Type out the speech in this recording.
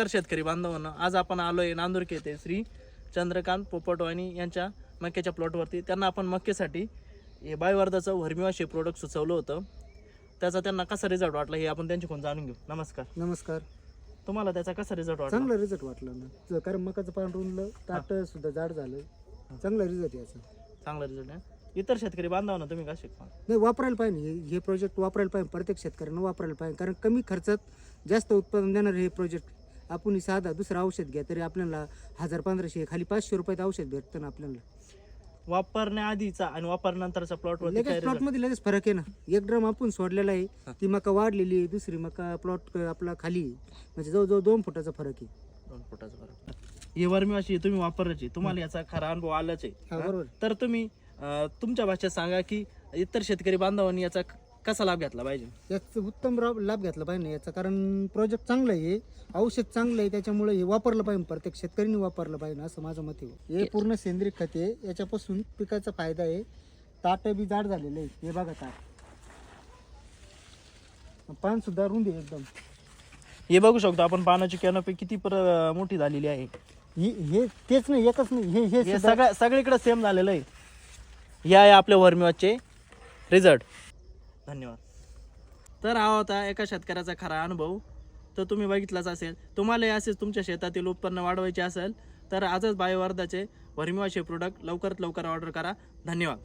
नमस्कार शेतकरी बांधवांनो. आज आपण आलोय नांदुरके येथे श्री चंद्रकांत पोपटवाणी यांच्या मक्याच्या प्लॉटवरती. त्यांना आपण मक्केसाठी हे बायवर्धाचं वर्मिवाशी प्रोडक्ट सुचवलं होतं. त्याचा त्यांना कसा रिझल्ट वाटला हे आपण त्यांच्याकडून जाणून घेऊ. नमस्कार. नमस्कार. तुम्हाला त्याचा कसा रिझल्ट वाटला? चांगला रिझल्ट वाटला ना. ज- कारण मकाचं पान रुंदलं ताट सुद्धा जाड झालं. चांगला रिझल्ट याचा. चांगला रिझल्ट आहे. इतर शेतकरी बांधवांना तुम्ही का शिकवा नाही वापरायला पाहिजे. हे- हे प्रोजेक्ट वापरायला पाहिजे. प्रत्येक शेतकऱ्यांना वापरायला पाहिजे. कारण कमी खर्चात जास्त उत्पादन देणार हे प्रोजेक्ट आपण साधा दुसरं औषध घ्या तरी आपल्याला हजार पंधराशे खाली पाचशे रुपयात औषध भेटतं ना आपल्याला. वापरण्याआधीचा आणि वापरल्यानंतरचा काय लगेच प्लॉट? मध्ये लगेच फरक आहे ना. एक ड्रम आपण सोडलेला आहे ती मका वाढलेली आहे दुसरी मका प्लॉट आपला खाली आहे. म्हणजे जवळजवळ दोन फुटाचा फरक आहे. दोन फुटाचा फरक. ही वर्मिवाशी तुम्ही वापरायची तुम्हाला याचा खरा अनुभव आलाच आहे. हा? बरोबर. तर तुम्ही अं, तुमच्या भाषेत सांगा की इतर शेतकरी बांधवांनी याचा क- कसा लाभ घेतला पाहिजे? याचा उत्तम लाभ घेतला पाहिजे ना याचा. कारण प्रोजेक्ट चांगलं आहे औषध चांगलं आहे त्याच्यामुळे हे वापरलं पाहिजे प्रत्येक शेतकऱ्यांनी वापरलं पाहिजे असं माझं मत आहे. हे पूर्ण सेंद्रिय खत आहे. याच्यापासून पिकाचा फायदा आहे. ताट बी जाड झालेलं आहे. हे बघा ताट. पान सुद्धा रुंद आहे एकदम. हे बघू शकतो आपण पानाची कॅनोपी किती पर मोठी झालेली आहे. हे हे तेच नाही एकच नाही. हे हे सगळ्या सगळीकडे सेम झालेलं आहे. हे आहे आपल्या वर्मिवाचे रिझल्ट धन्यवाद. तर हा होता एका शेतकऱ्याचा खरा अनुभव. तर तुम्ही बघितलाच असेल तुम्हाला असेच तुमच्या शेतातील उत्पन्न वाढवायचे असेल तर आजच बायोवर्धाचे वर्मिवाचे प्रोडक्ट लवकरात लवकर ऑर्डर करा. धन्यवाद.